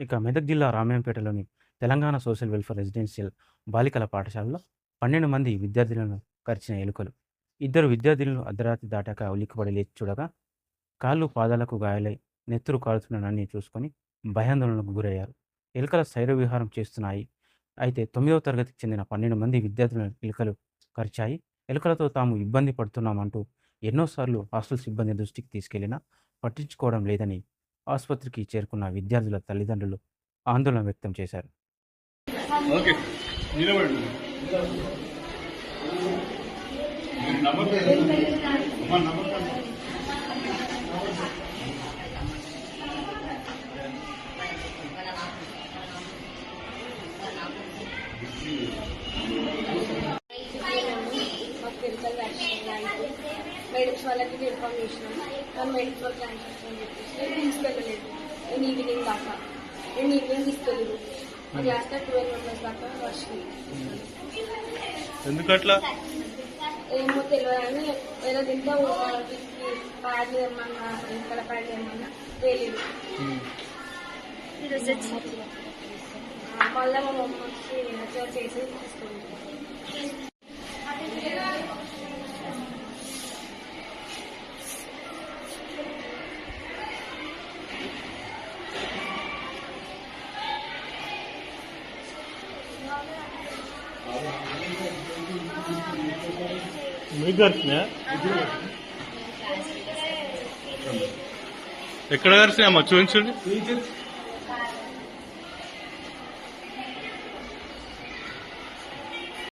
ఇక మెదక్ జిల్లా రామాయంపేటలోని తెలంగాణ సోషల్ వెల్ఫేర్ రెసిడెన్షియల్ బాలికల పాఠశాలలో పన్నెండు మంది విద్యార్థులను కరిచిన ఎలుకలు. ఇద్దరు విద్యార్థులను అర్ధరాత్రి దాటాక ఉలిక్కిపడి లేచి చూడగా కాళ్ళు పాదాలకు గాయాలై నెత్తురు కాలుతున్నానని చూసుకొని భయాందోళనకు గురయ్యారు. ఎలుకల శైర విహారం చేస్తున్నాయి. అయితే తొమ్మిదవ తరగతికి చెందిన పన్నెండు మంది విద్యార్థులను ఎలుకలు కరిచాయి. ఎలుకలతో తాము ఇబ్బంది పడుతున్నామంటూ ఎన్నోసార్లు హాస్టల్ సిబ్బంది దృష్టికి తీసుకెళ్ళినా పట్టించుకోవడం లేదని ఆసుపత్రికి చేరుకున్న విద్యార్థుల తల్లిదండ్రులు ఆందోళన వ్యక్తం చేశారు. Thank you. లాంటివి మెడిక్స్ వాళ్ళకి ఇన్ఫార్మ్ చేసినాం కానీ అని చెప్పేసి నేను తీసుకెళ్ళలేదు నేను ఈవినింగ్ దాకా నేను ఈవినింగ్ తీసుకెళ్ళదు అది చేస్తే ట్వెల్వ్ మెంబర్స్ దాకా వచ్చినాయి ఎందుకట్లా? ఏమో తెలియదు అని ఏదో తింటే వాళ్ళకి ప్యాడ్లు ఏమన్నా ఇక్కడ ప్యాడ్లు ఏమన్నా తెలియదు మళ్ళీ మా మమ్మీ వచ్చి చేసి తీసుకుంటాం మీకు కరిచినా ఎక్కడ కరిచినా అమ్మా చూపించండి.